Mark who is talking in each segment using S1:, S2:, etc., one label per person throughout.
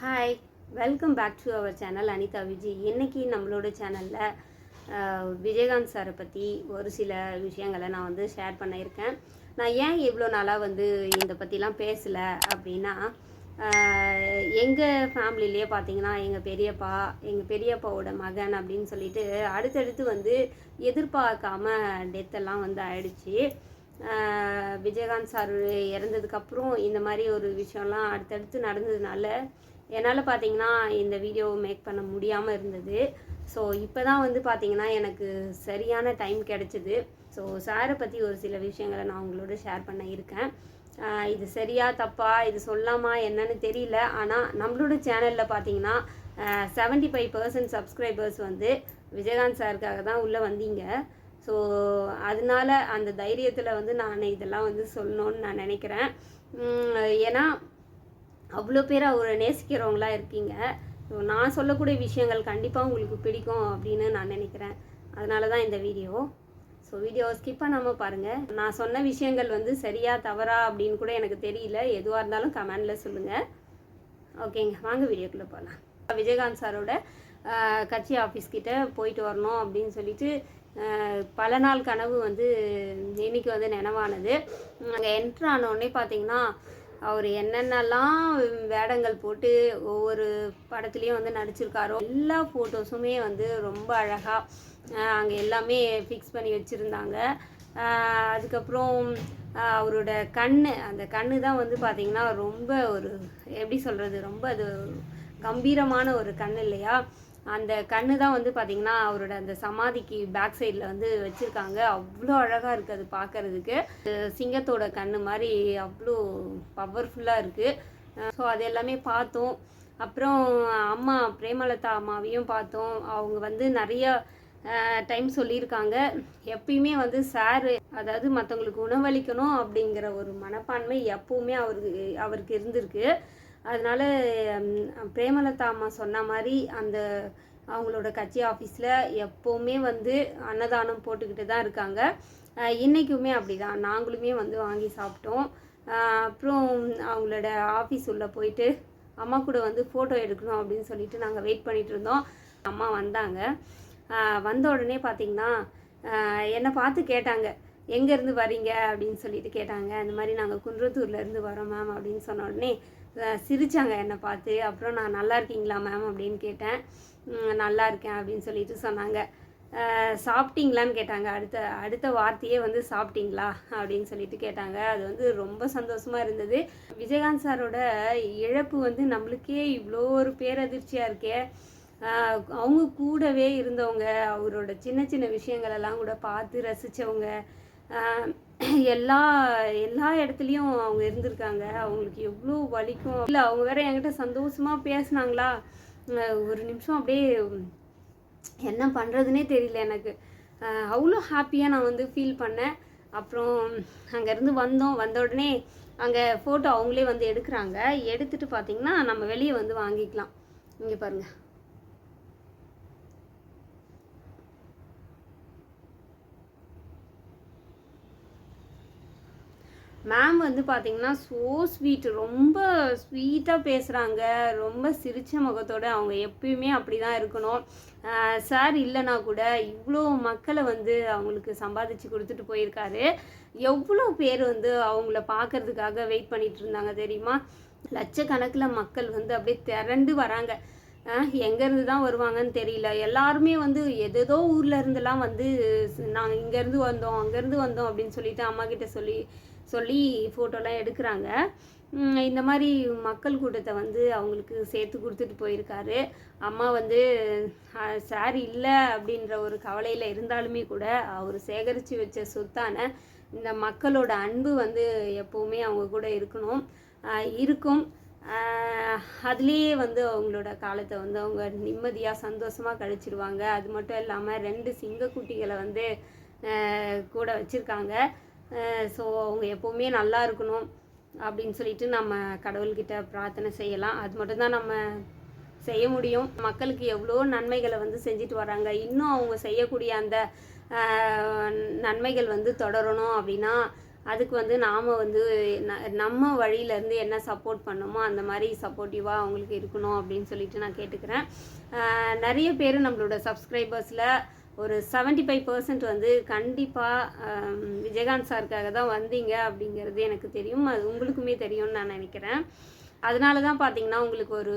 S1: Hi welcome back to our channel Anitha Vijay இன்றைக்கி நம்மளோட சேனலில் விஜயகாந்த் சாரை பற்றி ஒரு சில விஷயங்களை நான் வந்து ஷேர் பண்ணியிருக்கேன் நான் ஏன் இவ்வளோ நாளாக வந்து இதை பற்றிலாம் பேசலை அப்படின்னா எங்கள் ஃபேமிலியிலே பார்த்தீங்கன்னா எங்கள் பெரியப்பா எங்கள் பெரியப்பாவோட மகன் அப்படின்னு சொல்லிட்டு அடுத்தடுத்து வந்து எதிர்பார்க்காம டெத்தெல்லாம் வந்து ஆயிடுச்சு. விஜயகாந்த் சார் இறந்ததுக்கப்புறம் இந்த மாதிரி ஒரு விஷயம்லாம் அடுத்தடுத்து நடந்ததுனால என்னால் பார்த்தீங்கன்னா இந்த வீடியோ மேக் பண்ண முடியாமல் இருந்தது. ஸோ இப்போ தான் வந்து பார்த்தீங்கன்னா எனக்கு சரியான டைம் கிடச்சிது. ஸோ சாரை பற்றி ஒரு சில விஷயங்களை நான் உங்களோட ஷேர் பண்ண இருக்கேன். இது சரியா தப்பா இது சொல்லாமா என்னன்னு தெரியல. ஆனால் நம்மளோட சேனலில் பார்த்தீங்கன்னா செவன்ட்டி ஃபைவ் பர்சன்ட் சப்ஸ்கிரைபர்ஸ் வந்து விஜயகாந்த் சாருக்காக தான் உள்ளே வந்தீங்க. ஸோ அதனால அந்த தைரியத்தில் வந்து நான் இதெல்லாம் வந்து சொல்லணும்னு நான் நினைக்கிறேன். ஏன்னா அவ்வளோ பேர் அவரை நேசிக்கிறவங்களா இருக்கீங்க. ஸோ நான் சொல்லக்கூடிய விஷயங்கள் கண்டிப்பாக உங்களுக்கு பிடிக்கும் அப்படின்னு நான் நினைக்கிறேன். அதனால தான் இந்த வீடியோ. ஸோ வீடியோவை ஸ்கிப் பண்ணாமல் பாருங்கள் நான் சொன்ன விஷயங்கள் வந்து சரியா தவறா அப்படின்னு கூட எனக்கு தெரியல. எதுவாக இருந்தாலும் கமெண்டில் சொல்லுங்கள் ஓகேங்க வாங்க வீடியோக்குள்ளே போகலாம் விஜயகாந்த் சாரோட கட்சி ஆஃபீஸ்கிட்ட போயிட்டு வரணும் அப்படின்னு சொல்லிட்டு பல நாள் கனவு வந்து இன்னைக்கு வந்து நினைவானது. அங்கே என்ட்ரு ஆனோடனே பார்த்தீங்கன்னா அவர் என்னென்னலாம் வேடங்கள் போட்டு ஒவ்வொரு படத்துலேயும் வந்து நடிச்சிருக்காரோ எல்லா ஃபோட்டோஸுமே வந்து ரொம்ப அழகாக அங்கே எல்லாமே ஃபிக்ஸ் பண்ணி வச்சுருந்தாங்க. அதுக்கப்புறம் அவரோட கண் அந்த கண்ணு தான் வந்து பார்த்திங்கன்னா ரொம்ப ஒரு எப்படி சொல்கிறது ரொம்ப அது கம்பீரமான ஒரு கண் இல்லையா? அந்த கண்ணு தான் வந்து பார்த்திங்கன்னா அவரோட அந்த சமாதிக்கு பேக் சைடில் வந்து வச்சுருக்காங்க. அவ்வளோ அழகாக இருக்குது அது பார்க்கறதுக்கு சிங்கத்தோட கண்ணு மாதிரி அவ்வளோ பவர்ஃபுல்லாக இருக்குது ஸோ அது எல்லாமே பார்த்தோம். அப்புறம் அம்மா பிரேமலதா அம்மாவையும் பார்த்தோம். அவங்க வந்து நிறைய டைம் சொல்லியிருக்காங்க. எப்பயுமே வந்து சார் அதாவது மற்றவங்களுக்கு உணவளிக்கணும் அப்படிங்கிற ஒரு மனப்பான்மை எப்பவுமே அவருக்கு அவருக்கு இருந்திருக்கு. அதனால் பிரேமலதா அம்மா சொன்ன மாதிரி அந்த அவங்களோட கட்சி ஆஃபீஸில் எப்போவுமே வந்து அன்னதானம் போட்டுக்கிட்டு தான் இருக்காங்க. இன்றைக்குமே அப்படி அப்படிதான். நாங்களுமே வந்து வாங்கி சாப்பிட்டோம். அப்புறம் அவங்களோட ஆஃபீஸ் உள்ளே போயிட்டு அம்மா கூட வந்து ஃபோட்டோ எடுக்கணும் அப்படின்னு சொல்லிட்டு நாங்கள் வெயிட் பண்ணிகிட்டு இருந்தோம். அம்மா வந்தாங்க. வந்த உடனே பார்த்தீங்கன்னா என்னை பார்த்து கேட்டாங்க. எங்கேருந்து வரீங்க? அப்படின்னு சொல்லிட்டு கேட்டாங்க. இந்த மாதிரி நாங்கள் குன்றத்தூர்லேருந்து வரோம் மேம் அப்படின்னு சொன்ன உடனே சிரித்தாங்க சிரிச்சாங்க என்னை பார்த்து. அப்புறம் நான் நல்லா இருக்கீங்களா மேம் அப்படின்னு கேட்டேன். நல்லா இருக்கேன் அப்படின்னு சொல்லிட்டு சொன்னாங்க. சாப்பிட்டீங்களான்னு கேட்டாங்க. அடுத்த அடுத்த வார்த்தையே வந்து சாப்பிட்டீங்களா? அப்படின்னு சொல்லிட்டு கேட்டாங்க. அது வந்து ரொம்ப சந்தோஷமாக இருந்தது. விஜயகாந்த் சாரோட இழப்பு வந்து நம்மளுக்கே இவ்வளோ ஒரு பேரதிர்ச்சியாக இருக்கே. அவங்க கூடவே இருந்தவங்க அவரோட சின்ன சின்ன விஷயங்களெல்லாம் கூட பார்த்து ரசித்தவங்க எல்லா எல்லா இடத்துலையும் அவங்க இருந்திருக்காங்க. அவங்களுக்கு எவ்வளோ வலிக்கும். இல்லை அவங்க வேற என்கிட்ட சந்தோஷமாக பேசுனாங்களா? ஒரு நிமிஷம் அப்படியே என்ன பண்ணுறதுனே தெரியல எனக்கு. அவ்வளோ ஹாப்பியாக நான் வந்து ஃபீல் பண்ணேன். அப்புறம் அங்கேருந்து வந்தோம். வந்த உடனே அங்கே ஃபோட்டோ அவங்களே வந்து எடுக்கிறாங்க. எடுத்துகிட்டு பார்த்தீங்கன்னா நம்ம வெளியே வந்து வாங்கிக்கலாம். இங்கே பாருங்கள் மேம் வந்து பார்த்தீங்கன்னா ஸோ ஸ்வீட் ரொம்ப ஸ்வீட்டாக பேசுகிறாங்க ரொம்ப சிரித்த முகத்தோடு அவங்க எப்பயுமே அப்படி தான் இருக்கணும் சார் இல்லைனா கூட இவ்வளோ மக்களை வந்து அவங்களுக்கு சம்பாதிச்சு கொடுத்துட்டு போயிருக்காரு. எவ்வளோ பேர் வந்து அவங்கள பார்க்கறதுக்காக வெயிட் பண்ணிட்டு இருந்தாங்க தெரியுமா? லட்சக்கணக்கில் மக்கள் வந்து அப்படியே திரண்டு வராங்க. எங்கேருந்து தான் வருவாங்கன்னு தெரியல. எல்லாருமே வந்து எதேதோ ஊர்ல இருந்தெல்லாம் வந்து நாங்கள் இங்கேருந்து வந்தோம் அங்கேருந்து வந்தோம் அப்படின்னு சொல்லிட்டு அம்மா கிட்ட சொல்லி சொல்லி ஃபோட்டோலாம் எடுக்கிறாங்க. இந்த மாதிரி மக்கள் கூட்டத்தை வந்து அவங்களுக்கு சேர்த்து கொடுத்துட்டு போயிருக்காரு. அம்மா வந்து சார் இல்லை அப்படின்ற ஒரு கவலையில் இருந்தாலுமே கூட அவர் சேகரித்து வச்ச சொத்தான இந்த மக்களோட அன்பு வந்து எப்போவுமே அவங்க கூட இருக்கணும். இருக்கும். அதுலேயே வந்து அவங்களோட காலத்தை வந்து அவங்க நிம்மதியாக சந்தோஷமாக கழிச்சிடுவாங்க அது மட்டும் இல்லாமல் ரெண்டு சிங்கக்குட்டிகளை வந்து கூட வச்சுருக்காங்க. ஸோ அவங்க எப்போவுமே நல்லா இருக்கணும் அப்படின்னு சொல்லிட்டு நம்ம கடவுள்கிட்ட பிரார்த்தனை செய்யலாம். அது மட்டும்தான் நம்ம செய்ய முடியும். மக்களுக்கு எவ்வளோ நன்மைகளை வந்து செஞ்சுட்டு வராங்க இன்னும் அவங்க செய்யக்கூடிய அந்த நன்மைகள் வந்து தொடரணும் அப்படின்னா அதுக்கு வந்து நாம் வந்து நம்ம வழியிலேருந்து என்ன சப்போர்ட் பண்ணணுமோ அந்த மாதிரி சப்போர்ட்டிவாக அவங்களுக்கு இருக்கணும் அப்படின்னு சொல்லிட்டு நான் கேட்டுக்கிறேன். நிறைய பேர் நம்மளோட சப்ஸ்கிரைபர்ஸில் ஒரு 75% ஃபைவ் பர்சன்ட் வந்து கண்டிப்பாக விஜயகாந்த் சாருக்காக தான் வந்தீங்க அப்படிங்கிறது எனக்கு தெரியும். அது உங்களுக்குமே தெரியும்னு நான் நினைக்கிறேன். அதனால தான் பார்த்தீங்கன்னா உங்களுக்கு ஒரு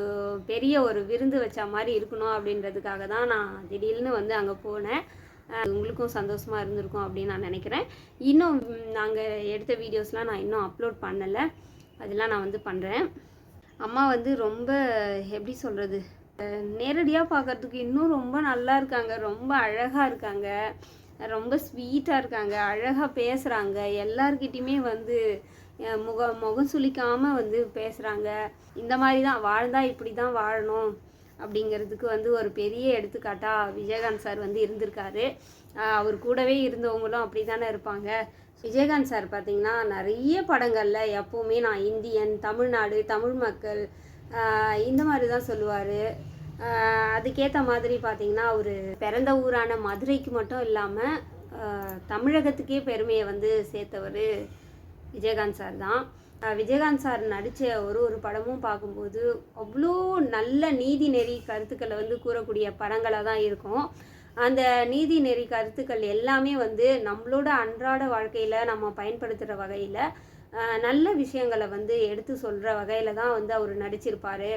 S1: பெரிய ஒரு விருந்து வச்ச மாதிரி இருக்கணும் அப்படின்றதுக்காக தான் நான் திடீர்னு வந்து அங்கே போனேன். உங்களுக்கும் சந்தோஷமாக இருந்திருக்கும் அப்படின்னு நான் நினைக்கிறேன். இன்னும் நாங்கள் எடுத்த வீடியோஸ்லாம் நான் இன்னும் அப்லோட் பண்ணலை. அதெல்லாம் நான் வந்து பண்ணுறேன் அம்மா வந்து ரொம்ப எப்படி சொல்கிறது நேரடியாக பார்க்கறதுக்கு இன்னும் ரொம்ப நல்லா இருக்காங்க. ரொம்ப அழகாக இருக்காங்க. ரொம்ப ஸ்வீட்டாக இருக்காங்க. அழகாக பேசுகிறாங்க எல்லார்கிட்டயுமே வந்து முகம் முக முகம் சுளிக்காமல் வந்து பேசுகிறாங்க இந்த மாதிரி தான் வாழ்ந்தால் இப்படி தான் வாழணும் அப்படிங்கிறதுக்கு வந்து ஒரு பெரிய எடுத்துக்காட்டாக விஜயகாந்த் சார் வந்து இருந்திருக்காரு. அவர் கூடவே இருந்தவங்களும் அப்படி தானே இருப்பாங்க. விஜயகாந்த் சார் பார்த்தீங்கன்னா நிறைய படங்களில் எப்போவுமே நான் இந்தியன் தமிழ்நாடு தமிழ் மக்கள் இந்த மாதிரி தான் சொல்லுவார் அதுக்கேற்ற மாதிரி பார்த்தீங்கன்னா அவர் பிறந்த ஊரான மதுரைக்கு மட்டும் இல்லாமல் தமிழகத்துக்கே பெருமையை வந்து சேர்த்தவர் விஜயகாந்த் சார் தான். விஜயகாந்த் சார் நடித்த ஒரு ஒரு படமும் பார்க்கும்போது அவ்வளோ நல்ல நீதி நெறி கருத்துக்களை வந்து கூறக்கூடிய படங்களாக தான் இருக்கும். அந்த நீதி நெறி கருத்துக்கள் எல்லாமே வந்து நம்மளோட அன்றாட வாழ்க்கையில் நம்ம பயன்படுத்துகிற வகையில் நல்ல விஷயங்களை வந்து எடுத்து சொல்கிற வகையில் தான் வந்து அவர் நடிச்சிருப்பார்.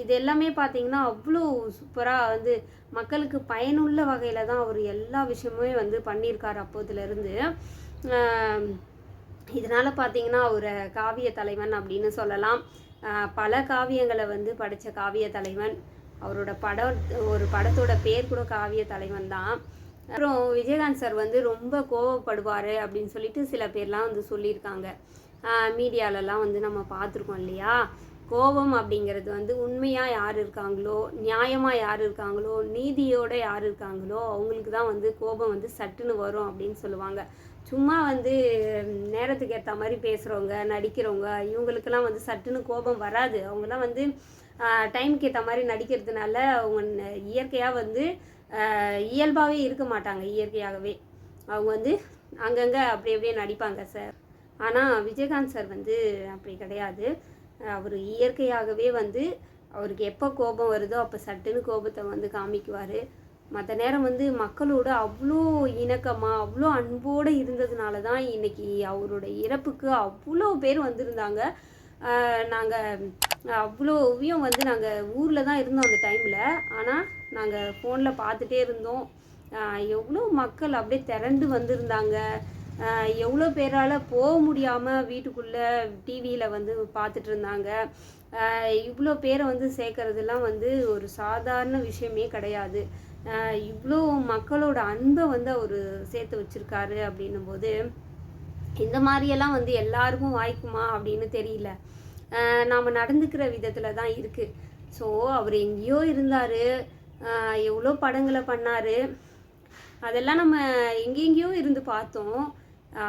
S1: இது எல்லாமே பார்த்திங்கன்னா அவ்வளோ சூப்பராக வந்து மக்களுக்கு பயனுள்ள வகையில் தான் அவர் எல்லா விஷயமுமே வந்து பண்ணியிருக்கார் அப்போதுலேருந்து. இதனால் பார்த்தீங்கன்னா அவர் காவிய தலைவன் அப்படின்னு சொல்லலாம். பல காவியங்களை வந்து படித்த காவிய தலைவன். அவரோட படம் ஒரு படத்தோட பேர் கூட காவிய தலைவன் தான். அப்புறம் விஜயகாந்த் சார் வந்து ரொம்ப கோவப்படுவார் அப்படின்னு சொல்லிட்டு சில பேர்லாம் வந்து சொல்லியிருக்காங்க. மீடியாலலாம் வந்து நம்ம பார்த்துருக்கோம் இல்லையா? கோபம் அப்படிங்கிறது வந்து உண்மையாக யார் இருக்காங்களோ நியாயமாக யார் இருக்காங்களோ நீதியோட யார் இருக்காங்களோ அவங்களுக்கு தான் வந்து கோபம் வந்து சட்டுன்னு வரும் அப்படின்னு சொல்லுவாங்க. சும்மா வந்து நேரத்துக்கு ஏற்ற மாதிரி பேசுகிறவங்க நடிக்கிறவங்க இவங்களுக்கெல்லாம் வந்து சட்டுன்னு கோபம் வராது. அவங்கெல்லாம் வந்து டைம்க்கு ஏற்ற மாதிரி நடிக்கிறதுனால அவங்க இயற்கையாக வந்து இயல்பாகவே இருக்க மாட்டாங்க இயற்கையாகவே. அவங்க வந்து அங்கங்கே அப்படி அப்படியே நடிப்பாங்க சார். ஆனால் விஜயகாந்த் சார் வந்து அப்படி கிடையாது. அவர் இயற்கையாகவே வந்து அவருக்கு எப்போ கோபம் வருதோ அப்போ சட்டுன்னு கோபத்தை வந்து காமிக்குவார். மற்ற நேரம் வந்து மக்களோட அவ்வளோ இணக்கமாக அவ்வளோ அன்போடு இருந்ததுனால தான் இன்னைக்கு அவரோட இறப்புக்கு அவ்வளோ பேர் வந்திருந்தாங்க. நாங்கள் அவ்வளோவையும் வந்து நாங்கள் ஊரில் தான் இருந்தோம் அந்த டைமில் ஆனால் நாங்கள் ஃபோனில் பார்த்துட்டே இருந்தோம். எவ்வளோ மக்கள் அப்படியே திரண்டு வந்திருந்தாங்க. எவ்வளோ பேரால் போக முடியாமல் வீட்டுக்குள்ளே டிவியில் வந்து பார்த்துட்டு இருந்தாங்க. இவ்வளோ பேரை வந்து சேர்க்குறதுலாம் வந்து ஒரு சாதாரண விஷயமே கிடையாது. இவ்வளோ மக்களோட அன்பை வந்து அவர் சேர்த்து வச்சிருக்காரு அப்படின்னும் போது இந்த மாதிரியெல்லாம் வந்து எல்லாருக்கும் வாய்க்குமா அப்படின்னு தெரியல. நாம் நாம நடந்துக்கிற விதத்தில் தான் இருக்குது ஸோ அவர் எங்கேயோ இருந்தார். எவ்வளோ படங்களை பண்ணார். அதெல்லாம் நம்ம எங்கெங்கேயோ இருந்து பார்த்தோம்.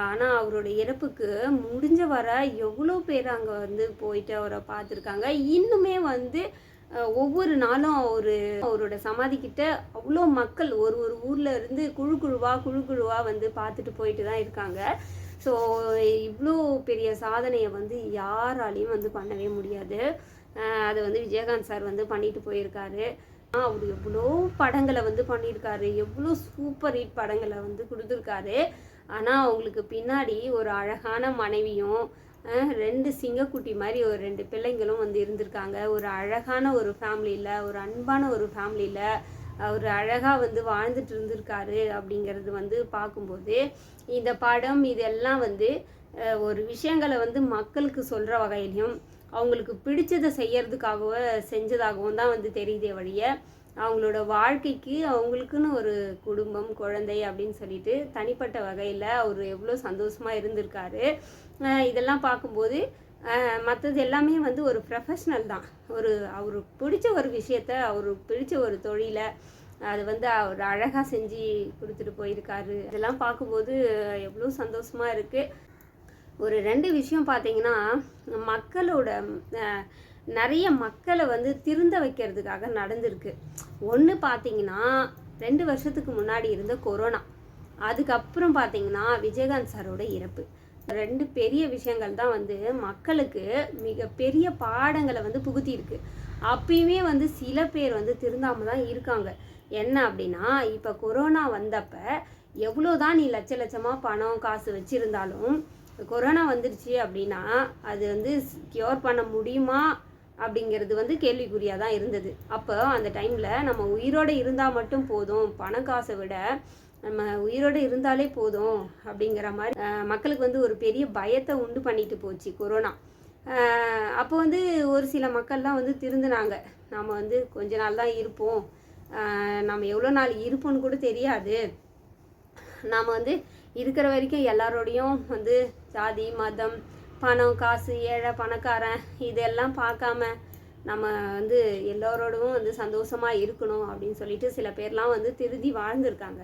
S1: ஆனால் அவரோட இறப்புக்கு முடிஞ்ச வர எவ்வளோ பேர் அங்கே வந்து போயிட்டு அவரை பார்த்துருக்காங்க. இன்னுமே வந்து அஹ், ஒவ்வொரு நாளும் அவர் அவரோட சமாதி கிட்ட அவ்வளோ மக்கள் ஒரு ஒரு ஊரில் இருந்து குழு குழுவாக குழு குழுவாக வந்து பார்த்துட்டு போயிட்டு தான் இருக்காங்க. ஸோ இவ்வளோ பெரிய சாதனையை வந்து யாராலையும் வந்து பண்ணவே முடியாது. அதை வந்து விஜயகாந்த் சார் வந்து பண்ணிட்டு போயிருக்காரு. அவர் எவ்வளோ படங்களை வந்து பண்ணியிருக்காரு. எவ்வளோ சூப்பர் ஹிட் படங்களை வந்து கொடுத்துருக்காரு. ஆனால் அவங்களுக்கு பின்னாடி ஒரு அழகான மனைவியும் ரெண்டு சிங்கக்குட்டி மாதிரி ஒரு ரெண்டு பிள்ளைங்களும் வந்து இருந்திருக்காங்க. ஒரு அழகான ஒரு ஃபேமிலியில் ஒரு அன்பான ஒரு ஃபேமிலியில் அவர் அழகாக வந்து வாழ்ந்துட்டு இருந்திருக்காரு அப்படிங்கிறது வந்து பார்க்கும்போது இந்த படம் இதெல்லாம் வந்து ஒரு விஷயங்களை வந்து மக்களுக்கு சொல்கிற வகையிலையும் அவங்களுக்கு பிடிச்சதை செய்யறதுக்காகவோ செஞ்சதாகவும் தான் வந்து தெரியுதே வழிய அவங்களோட வாழ்க்கைக்கு அவங்களுக்குன்னு ஒரு குடும்பம் குழந்தை அப்படின்னு சொல்லிட்டு தனிப்பட்ட வகையில் அவர் எவ்வளோ சந்தோஷமாக இருந்திருக்காரு. இதெல்லாம் பார்க்கும்போது மற்றது எல்லாமே வந்து ஒரு ப்ரொஃபஷ்னல் தான். ஒரு அவருக்கு பிடிச்ச ஒரு விஷயத்த அவருக்கு பிடிச்ச ஒரு தொழிலை அது வந்து அவர் அழகாக செஞ்சு கொடுத்துட்டு போயிருக்காரு. இதெல்லாம் பார்க்கும்போது எவ்வளோ சந்தோஷமாக இருக்குது ஒரு ரெண்டு விஷயம் பார்த்தீங்கன்னா மக்களோட நிறைய மக்களை வந்து திருந்த வைக்கிறதுக்காக நடந்திருக்கு. ஒன்று பார்த்தீங்கன்னா ரெண்டு வருஷத்துக்கு முன்னாடி இருந்த கொரோனா அதுக்கப்புறம் பார்த்தீங்கன்னா விஜயகாந்த் சாரோட இறப்பு. ரெண்டு பெரிய விஷயங்கள் தான் வந்து மக்களுக்கு மிகப்பெரிய பாடங்களை வந்து புகுத்தியிருக்கு. அப்பயுமே வந்து சில பேர் வந்து திருந்தாமல் தான் இருக்காங்க. என்ன அப்படின்னா இப்போ கொரோனா வந்தப்ப எவ்வளோதான் நீ லட்ச லட்சமாக பணம் காசு வச்சுருந்தாலும் கொரோனா வந்துருச்சு அப்படின்னா அது வந்து கியூர் பண்ண முடியுமா அப்படிங்கிறது வந்து கேள்விக்குறியாக தான் இருந்தது. அப்போ அந்த டைமில் நம்ம உயிரோடு இருந்தால் மட்டும் போதும் பணம் காசை விட நம்ம உயிரோடு இருந்தாலே போதும் அப்படிங்கிற மாதிரி மக்களுக்கு வந்து ஒரு பெரிய பயத்தை உண்டு பண்ணிட்டு போச்சு கொரோனா. அப்போ வந்து ஒரு சில மக்கள்லாம் வந்து திருந்தினாங்க. நாம் வந்து கொஞ்ச நாள் தான் இருப்போம். நம்ம எவ்வளோ நாள் இருப்போம்னு கூட தெரியாது. நாம் வந்து இருக்கிற வரைக்கும் எல்லாரோடையும் வந்து ஜாதி மதம் பணம் காசு ஏழை பணக்காரன் இதெல்லாம் பார்க்காம நம்ம வந்து எல்லோரோடவும் வந்து சந்தோஷமாக இருக்கணும் அப்படின்னு சொல்லிட்டு சில பேர்லாம் வந்து திருதி வாழ்ந்திருக்காங்க.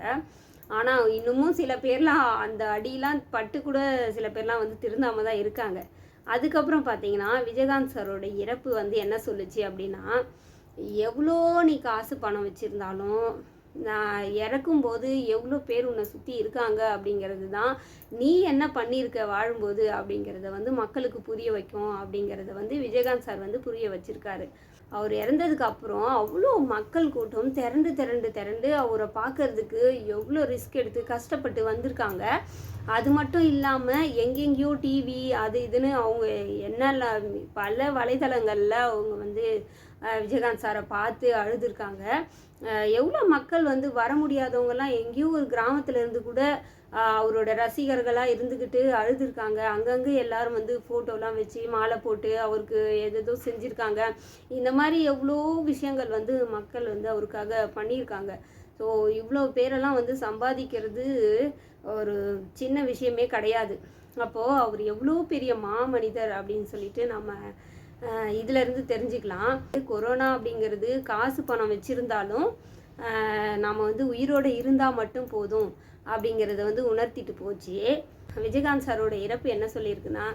S1: ஆனால் இன்னமும் சில பேர்லாம் அந்த அடியெலாம் பட்டு கூட சில பேர்லாம் வந்து திருந்தாமல் தான் இருக்காங்க. அதுக்கப்புறம் பார்த்தீங்கன்னா விஜயகாந்த் சாரோட இறப்பு வந்து என்ன சொல்லுச்சு அப்படின்னா எவ்வளோ நீ காசு பணம் வச்சுருந்தாலும் நான் இறக்கும்போது எவ்வளோ பேர் உன்னை சுற்றி இருக்காங்க அப்படிங்கிறது தான் நீ என்ன பண்ணியிருக்க வாழும்போது அப்படிங்கிறத வந்து மக்களுக்கு புரிய வைக்கும் அப்படிங்கிறத வந்து விஜயகாந்த் சார் வந்து புரிய வச்சுருக்காரு. அவர் இறந்ததுக்கு அப்புறம் அவ்வளோ மக்கள் கூட்டம் திரண்டு திரண்டு திரண்டு அவரை பார்க்கறதுக்கு எவ்வளோ ரிஸ்க் எடுத்து கஷ்டப்பட்டு வந்திருக்காங்க. அது மட்டும் இல்லாமல் எங்கெங்கேயோ டிவி அது இதுன்னு அவங்க என்னெல்லாம் பல வலைதளங்களில் அவங்க வந்து விஜயகாந்த் சாரை பார்த்து அழுதுருக்காங்க. எவ்வளோ மக்கள் வந்து வர முடியாதவங்கலாம் எங்கேயோ ஒரு கிராமத்தில் இருந்து கூட அவரோட ரசிகர்களாக இருந்துக்கிட்டு அழுதுருக்காங்க. அங்கங்கே எல்லாரும் வந்து ஃபோட்டோலாம் வச்சு மாலை போட்டு அவருக்கு எதேதோ செஞ்சுருக்காங்க. இந்த மாதிரி எவ்வளோ விஷயங்கள் வந்து மக்கள் வந்து அவருக்காக பண்ணியிருக்காங்க ஸோ இவ்வளோ பேரெல்லாம் வந்து சம்பாதிக்கிறது ஒரு சின்ன விஷயமே கிடையாது. அப்போது அவர் எவ்வளோ பெரிய மாமனிதர் அப்படின்னு சொல்லிட்டு நம்ம அஹ், இதுல இருந்து தெரிஞ்சுக்கலாம். கொரோனா அப்படிங்கிறது காசு பணம் வச்சுருந்தாலும் நாம் வந்து உயிரோடு இருந்தால் மட்டும் போதும் அப்படிங்கிறத வந்து உணர்த்திட்டு போச்சு. விஜயகாந்த் சாரோட இறப்பு என்ன சொல்லியிருக்குன்னா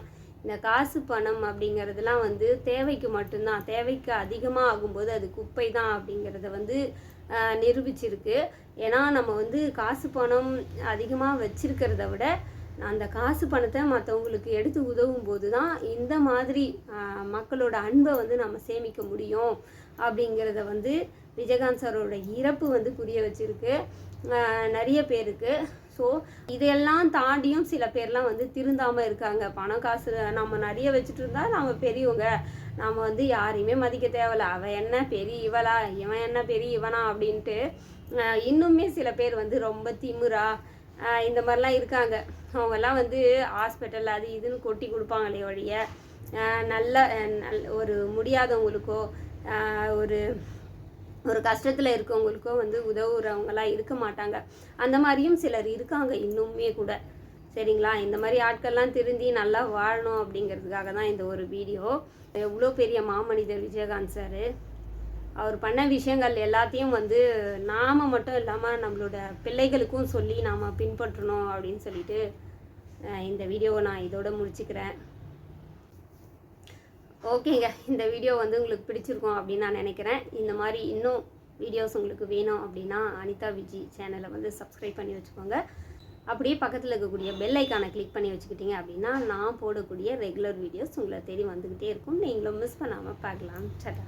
S1: இந்த காசு பணம் அப்படிங்கிறதுலாம் வந்து தேவைக்கு மட்டும்தான். தேவைக்கு அதிகமாக ஆகும்போது அது குப்பை தான் அப்படிங்கிறத வந்து நிரூபிச்சிருக்கு. ஏன்னா நம்ம வந்து காசு பணம் அதிகமாக வச்சிருக்கிறத விட அந்த காசு பணத்தை மற்றவங்களுக்கு எடுத்து உதவும் போது தான் இந்த மாதிரி மக்களோட அன்பை வந்து நம்ம சேமிக்க முடியும் அப்படிங்கிறத வந்து விஜயகாந்த் சாரோட இறப்பு வந்து புரிய வச்சிருக்கு. நிறைய பேருக்கு. ஸோ இதையெல்லாம் தாண்டியும் சில பேர்லாம் வந்து திருந்தாமல் இருக்காங்க. பணம் காசு நம்ம நிறைய வச்சுட்டு இருந்தா நம்ம பெரியவங்க. நம்ம வந்து யாரையுமே மதிக்க தேவையில்ல. அவன் என்ன பெரிய இவளா? இவன் என்ன பெரிய இவனா? அப்படின்ட்டு இன்னுமே சில பேர் வந்து ரொம்ப திமுறா இந்த மாதிரிலாம் இருக்காங்க. அவங்கெல்லாம் வந்து ஹாஸ்பிட்டல் அது இதுன்னு கொட்டி கொடுப்பாங்களே வழிய நல்ல ஒரு முடியாதவங்களுக்கோ ஒரு ஒரு கஷ்டத்தில் இருக்கவங்களுக்கோ வந்து உதவுறவங்களாம் இருக்க மாட்டாங்க. அந்த மாதிரியும் சிலர் இருக்காங்க இன்னுமே கூட. சரிங்களா? இந்த மாதிரி ஆட்கள்லாம் திருந்தி நல்லா வாழணும் அப்படிங்கிறதுக்காக தான் இந்த ஒரு வீடியோ. எவ்வளோ பெரிய மாமனிதர் விஜயகாந்த் சார். அவர் பண்ண விஷயங்கள் எல்லாத்தையும் வந்து நாம் மட்டும் இல்லாமல் நம்மளோட பிள்ளைகளுக்கும் சொல்லி நாம் பின்பற்றணும் அப்படின்னு சொல்லிட்டு இந்த வீடியோவை நான் இதோட முடிச்சுக்கிறேன். ஓகேங்க. இந்த வீடியோ வந்து உங்களுக்கு பிடிச்சிருக்கும் அப்படின்னு நான் நினைக்கிறேன். இந்த மாதிரி இன்னும் வீடியோஸ் உங்களுக்கு வேணும் அப்படின்னா அனிதா விஜி சேனலை வந்து சப்ஸ்கிரைப் பண்ணி வச்சுக்கோங்க. அப்படியே பக்கத்தில் இருக்கக்கூடிய பெல் ஐக்கானை கிளிக் பண்ணி வச்சுக்கிட்டீங்க அப்படின்னா நான் போடக்கூடிய ரெகுலர் வீடியோஸ் உங்களை தேடி வந்துக்கிட்டே இருக்கும். நீங்களும் மிஸ் பண்ணாமல் பார்க்கலாம். சட்டா